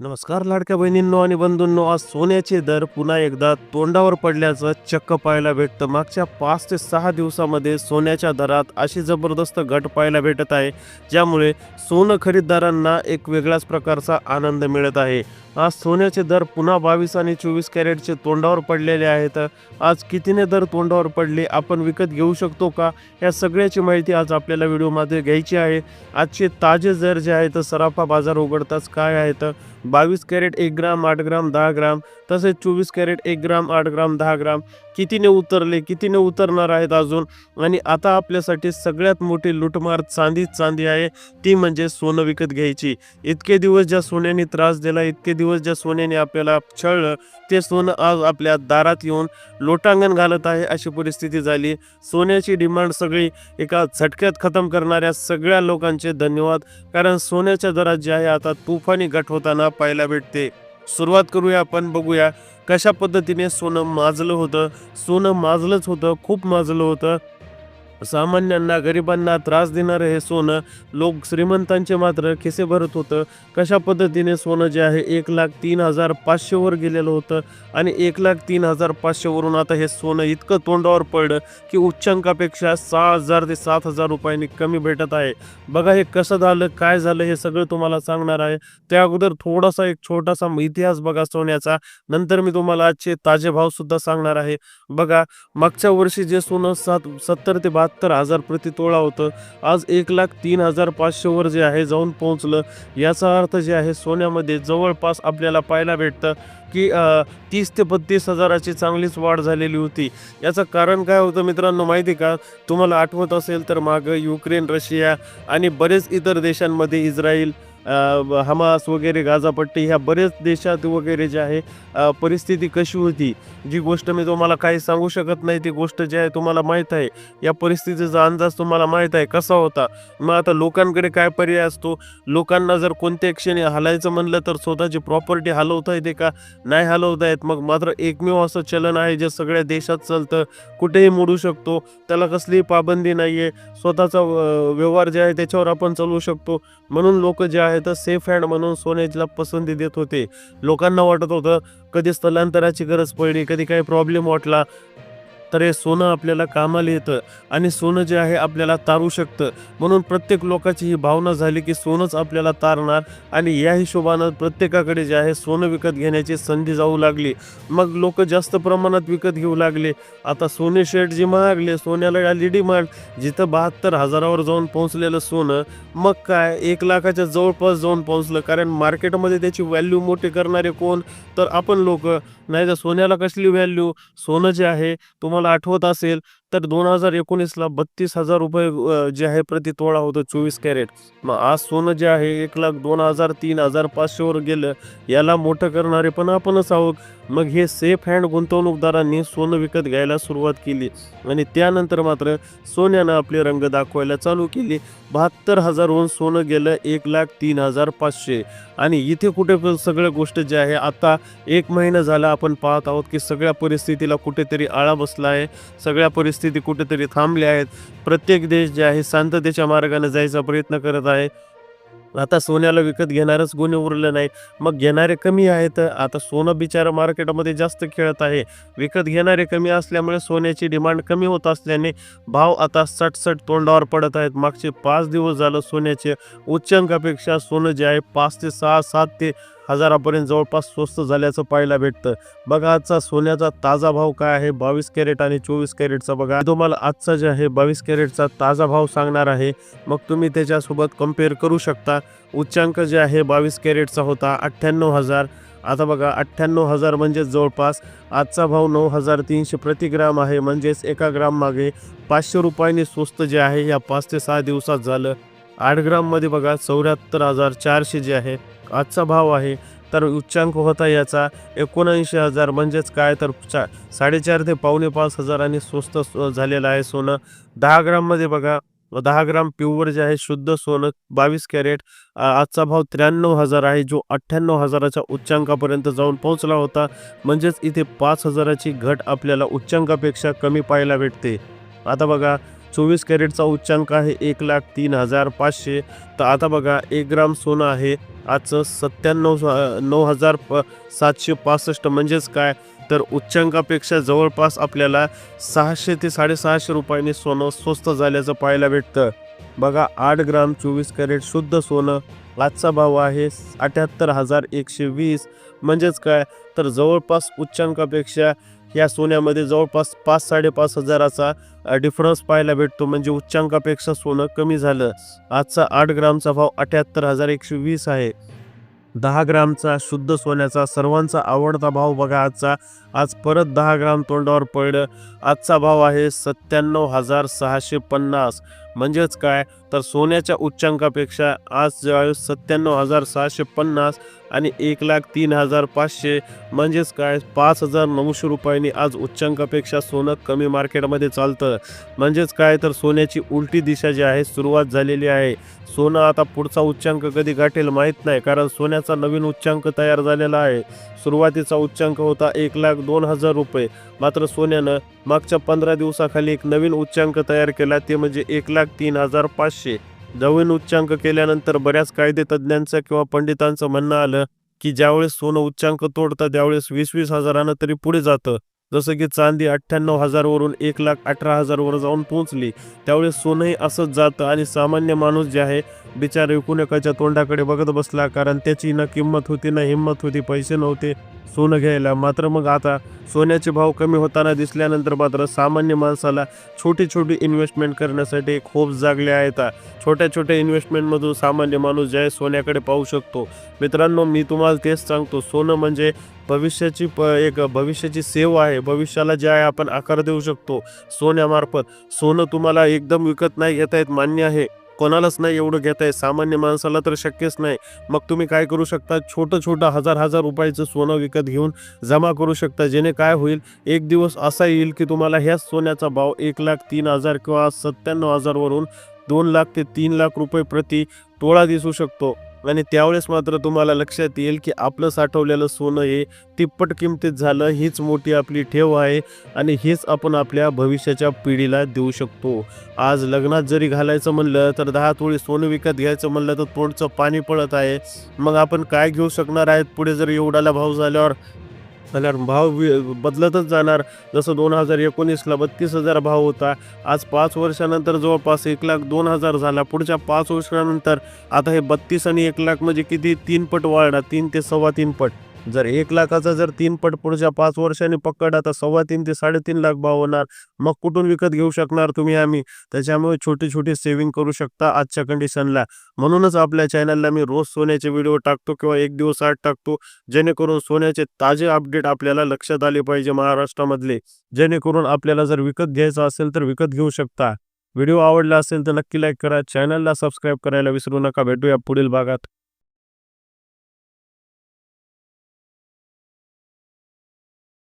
नमस्कार लाडक्या बहिणींनो आणि बंधूंनो आज सोन्याचे दर पुन्हा एकदा तोंडावर पडल्याचं चक्क पाहायला भेटतं. मागच्या पाच ते सहा दिवसामध्ये सोन्याच्या दरात अशी जबरदस्त घट पाहायला भेटत आहे ज्यामुळे सोनं खरीददारांना एक वेगळ्याच प्रकारचा आनंद मिळत आहे. आज सोन्याचे दर पुन्हा बावीस आणि चोवीस कॅरेटचे तोंडावर पडलेले आहेत. आज कितीने दर तोंडावर पडले आपण विकत घेऊ शकतो का? या सगळ्याची माहिती आज आपल्याला व्हिडिओमध्ये घ्यायची आहे. आजचे ताजे दर जे आहेत सराफा बाजार उघडताच काय आहेत? बावीस कॅरेट एक ग्राम आठ ग्राम दहा ग्राम तसेच चोवीस कॅरेट एक ग्राम आठ ग्राम दहा ग्राम. कितीने उतरले कितीने उतरणार आहेत अजून? आणि आता आपल्यासाठी सगळ्यात मोठी लुटमार चांदीच चांदी आहे ती म्हणजे सोनं विकत घ्यायची. इतके दिवस ज्या सोन्याने त्रास दिला इतके दिवस दिवस ज्या सोन्याने आपल्याला छळलं ते सोनं आज आपल्या दारात येऊन लोटांगण घालत आहे अशी परिस्थिती झाली. सोन्याची डिमांड सगळी एका झटक्यात खतम करणाऱ्या सगळ्या लोकांचे धन्यवाद कारण सोन्याच्या दरात जे आहे आता तुफानी घट होताना पाहायला भेटते. सुरुवात करूया आपण बघूया कशा पद्धतीने सोनं माजलं होतं. सोनं माजलंच होतं खूप माजलं होतं. सामान्यांना गरिबांना त्रास देणारं हे सोनं लोक श्रीमंतांचे मात्र खिसे भरत होतं. कशा पद्धतीने सोनं जे आहे एक लाख तीन हजार पाचशेवर गेलेलं होतं आणि एक लाख तीन हजार पाचशेवरून आता हे सोनं इतकं तोंडावर पडलं की उच्चांकापेक्षा सहा हजार ते सात हजार रुपयांनी कमी भेटत आहे. बघा हे कसं झालं काय झालं हे सगळं तुम्हाला सांगणार आहे. त्या अगोदर थोडासा एक छोटासा इतिहास बघा सोन्याचा. नंतर मी तुम्हाला आजचे ताजे भाव सुद्धा सांगणार आहे. बघा मागच्या वर्षी जे सोनं सात सत्तर ते बहात्तर हजार प्रति तोळा होतं. आज एक लाख तीन हजार पाचशेवर जे आहे जाऊन पोहोचलं. याचा अर्थ जे आहे सोन्यामध्ये जवळपास आपल्याला पाहायला भेटतं की तीस ते बत्तीस हजाराची चांगलीच वाढ झालेली होती. याचं कारण काय होतं मित्रांनो माहिती आहे का? तुम्हाला आठवत असेल तर मागं युक्रेन रशिया आणि बरेच इतर देशांमध्ये इस्रायल हमास वगैरे गाजापट्टी ह्या बरेच देशात वगैरे जे आहे परिस्थिती कशी होती? जी गोष्ट मी तुम्हाला काही सांगू शकत नाही ती गोष्ट जी आहे तुम्हाला माहीत आहे. या परिस्थितीचा अंदाज तुम्हाला माहीत आहे कसा होता? मग आता लोकांकडे काय पर्याय असतो? लोकांना जर कोणत्या क्षणी हलायचं म्हणलं तर स्वतःची प्रॉपर्टी हलवता येते का? नाही हलवता येत. मग मात्र एकमेव असं चलन आहे जे सगळ्या देशात चालतं. कुठेही मोडू शकतो. त्याला कसलीही पाबंदी नाही आहे स्वतःचा व्यवहार जे आहे त्याच्यावर आपण चालवू शकतो. म्हणून लोक जे आहे तर सेफ हँड म्हणून सोन्याला पसंती देत होते. लोकांना वाटत होतं कधी स्थलांतराची गरज पडली कधी काही प्रॉब्लेम वाटला तर हे सोनं आपल्याला कामाला येतं आणि सोनं जे आहे आपल्याला तारू शकतं. म्हणून प्रत्येक लोकांची ही भावना झाली की सोनंच आपल्याला तारणार आणि या हिशोबानं प्रत्येकाकडे जे आहे सोनं विकत घेण्याची संधी जाऊ लागली. मग लोक जास्त प्रमाणात विकत घेऊ लागले. आता सोने शेट जी महागले सोन्याला आली डिमांड जिथं बहात्तर हजारावर जाऊन पोहोचलेलं सोनं मग काय? एक लाखाच्या जवळपास जाऊन पोहोचलं. कारण मार्केटमध्ये त्याची व्हॅल्यू मोठी करणारे कोण? तर आपण लोक. नाही तर सोन्याला कसली व्हॅल्यू सोनं जे आहे तुम्हाला आठवत असेल तर दोन हजार एकोणीसला बत्तीस हजार रुपये जे आहे प्रति तोळा होतं चोवीस कॅरेट. मग आज सोनं जे आहे एक लाख दोन हजार तीन हजार पाचशेवर गेलं. याला मोठं करणारे पण आपणच आहोत. मग हे सेफ हँड गुंतवणूकदारांनी सोनं विकत घ्यायला सुरुवात केली. आणि त्यानंतर मात्र सोन्यानं आपले रंग दाखवायला चालू केली. बहात्तर हजारहून सोनं गेलं एक लाख तीन हजार पाचशे. आणि इथे कुठे पण सगळ्या गोष्ट जे आहे आता एक महिना झाला आपण पाहत आहोत की सगळ्या परिस्थितीला कुठेतरी आळा बसला आहे. सगळ्या परिस्थिती कुठेतरी थांबल्या आहेत. प्रत्येक देश जे आहे शांततेच्या मार्गाने जायचा प्रयत्न करत आहे. आता सोन्याला विकत घेणारच गुन्हे उरलं नाही. मग घेणारे कमी आहेत. आता सोनं बिचारा मार्केटमध्ये जास्त खेळत आहे. विकत घेणारे कमी असल्यामुळे सोन्याची डिमांड कमी होत असल्याने भाव आता सटसट तोंडावर पडत आहेत. मागचे पाच दिवस झालं सोन्याचे उच्चांकापेक्षा सोनं जे आहे पाच ते सहा सात ते हजारापर्यंत जवळपास स्वस्त झाल्याचं पाहायला भेटतं. बघा आजचा सोन्याचा ताजा भाव काय आहे? बावीस कॅरेट आणि चोवीस कॅरेटचा बघा. तुम्हाला आजचा जे आहे बावीस कॅरेटचा ताजा भाव सांगणार आहे. मग तुम्ही त्याच्यासोबत कंपेअर करू शकता. उच्चांक जे आहे बावीस कॅरेटचा होता अठ्ठ्याण्णव हजार. आता बघा अठ्ठ्याण्णव हजार म्हणजेच जवळपास आजचा भाव नऊ हजार तीनशे प्रति ग्राम आहे. म्हणजेच एका ग्राम मागे पाचशे रुपयांनी स्वस्त जे आहे या पाच ते सहा दिवसात झालं. आठ ग्राममध्ये बघा चौऱ्याहत्तर हजार चारशे जे आहे आजचा भाव आहे. तर उच्चांक होता याचा एकोणऐंशी हजार म्हणजेच काय? तर चा साडेचार ते पावणे पाच हजारांनी स्वस्त झालेलं आहे सोनं. दहा ग्राममध्ये बघा दहा ग्राम प्युअर जे आहे शुद्ध सोनं बावीस कॅरेट आजचा भाव त्र्याण्णव हजार आहे जो अठ्ठ्याण्णव हजाराच्या उच्चांकापर्यंत जाऊन पोहोचला होता. म्हणजेच इथे पाच हजाराची घट आपल्याला उच्चांकापेक्षा कमी पाहायला भेटते. आता बघा चोवीस कॅरेटचा उच्चांक आहे एक लाख तीन हजार पाचशे. तर आता बघा एक ग्राम सोनं आहे. आजचं सत्त्याण्णव नऊ हजार प सातशे पासष्ट. म्हणजेच काय? तर उच्चांकापेक्षा जवळपास आपल्याला सहाशे ते साडेसहाशे रुपयांनी सोनं स्वस्त झाल्याचं पाहायला भेटतं. बघा आठ ग्राम चोवीस कॅरेट शुद्ध सोनं. आजचा भाव आहे अठ्याहत्तर हजार एकशे वीस. म्हणजेच काय? तर जवळपास उच्चांकापेक्षा या सोन्यामध्ये जवळपास पाच साडेपाच हजाराचा डिफरन्स पाहायला भेटतो. म्हणजे उच्चांकापेक्षा सोनं कमी झालं. आजचा आठ ग्रामचा भाव अठ्याहत्तर हजार एकशे वीस आहे. दहा ग्रामचा शुद्ध सोन्याचा सर्वांचा आवडता भाव बघा आजचा. आज परत दहा ग्राम तोंडावर पडलं. आजचा भाव आहे सत्त्याण्णव हजार सहाशे पन्नास. म्हणजेच काय? तर सोन्याच्या उच्चांकापेक्षा आज ज्यावेळेस सत्त्याण्णव हजार सहाशे पन्नास आणि एक लाख तीन हजार पाचशे म्हणजेच काय पाच हजार नऊशे रुपयांनी आज उच्चांकापेक्षा सोनं कमी मार्केटमध्ये चालतं. म्हणजेच काय तर सोन्याची उलटी दिशा जी आहे सुरुवात झालेली आहे. सोनं आता पुढचा उच्चांक कधी गाठेल माहीत नाही कारण सोन्याचा नवीन उच्चांक तयार झालेला आहे. सुरुवातीचा उच्चांक होता एक लाख दोन हजार रुपये. मात्र सोन्यानं मागच्या पंधरा दिवसाखाली एक नवीन उच्चांक तयार केला ते म्हणजे एक लाख तीन हजार पाचशे. नवीन उच्चांक केल्यानंतर बऱ्याच कायदे तज्ज्ञांचं किंवा पंडितांचं म्हणणं आलं की ज्यावेळेस सोनं उच्चांक तोडतं त्यावेळेस वीस वीस हजारानं तरी पुढे जातं. जसं की चांदी अठ्ठ्याण्णव हजारवरून एक लाख अठरा हजारवर जाऊन पोहोचली. त्यावेळेस सोनंही असंच जातं आणि सामान्य माणूस जे आहे बिचार एकूण एकाच्या तोंडाकडे बघत बसला कारण त्याची ना किंमत होती ना हिंमत होती पैसे नव्हते. सोनं घ्यायला. मात्र मग आता सोन्याचे भाव कमी होताना दिसल्यानंतर मात्र सामान्य माणसाला छोटी छोटी इन्व्हेस्टमेंट करण्यासाठी खूप जागले आहेत. छोट्या छोट्या इन्व्हेस्टमेंटमधून सामान्य माणूस जे आहे सोन्याकडे पाहू शकतो. मित्रांनो मी तुम्हाला तेच सांगतो. सोनं म्हणजे भविष्याची प एक भविष्याची सेवा आहे. भविष्याला जे आहे आपण आकार देऊ शकतो सोन्यामार्फत. सोनं तुम्हाला एकदम विकत नाही घेता येत मान्य आहे. कोणालाच नाही एवढं घेत आहे सामान्य माणसाला तर शक्यच नाही. मग तुम्ही काय करू शकता? छोटं छोटं हजार हजार रुपयाचं सोनं विकत घेऊन जमा करू शकता. जेणे काय होईल एक दिवस असा येईल की तुम्हाला ह्याच सोन्याचा भाव एक लाख तीन हजार किंवा सत्त्याण्णव हजारवरून दोन लाख ते तीन लाख रुपये प्रति तोळा दिसू शकतो. आणि त्यावेळेस मात्र तुम्हाला लक्षात येईल की आपलं साठवलेलं सोनं हे तिप्पट किमतीत झालं हीच मोठी आपली ठेव आहे आणि हेच आपण आपल्या भविष्याच्या पिढीला देऊ शकतो. आज लग्नात जरी घालायचं म्हणलं तर दहा तोळी सोनं विकत घ्यायचं म्हणलं तर तोंडचं पाणी पडत आहे. मग आपण काय घेऊ शकणार आहेत? पुढे जर एवढाला भाव झाल्यावर झाल्यावर भाव वि- बदलतच जाणार. जसं दोन हजार एकोणीसला बत्तीस हजार भाव होता. आज पाच वर्षानंतर जवळपास एक लाख दोन हजार झाला. पुढच्या पाच वर्षानंतर आता हे बत्तीस आणि एक लाख म्हणजे किती? तीन पट वाढणार. तीन ते सव्वा तीन पट. जर एक लाखाचा जर तीन पट पुढच्या पाच वर्षांनी पकड आता सव्वा तीन ते साडेतीन लाख भाव होणार. मग कुठून विकत घेऊ शकणार तुम्ही आम्ही? त्याच्यामुळे छोटी छोटी सेव्हिंग करू शकता आजच्या कंडिशनला म्हणूनच आपल्या चॅनलला मी रोज सोन्याचे व्हिडिओ टाकतो किंवा एक दिवस आठ टाकतो जेणेकरून सोन्याचे ताजे अपडेट आपल्याला लक्षात आले पाहिजे महाराष्ट्रामधले. जेणेकरून आपल्याला जर विकत घ्यायचं असेल तर विकत घेऊ शकता. व्हिडिओ आवडला असेल तर नक्की लाईक करा. चॅनलला सबस्क्राईब करायला विसरू नका. भेटूया पुढील भागात.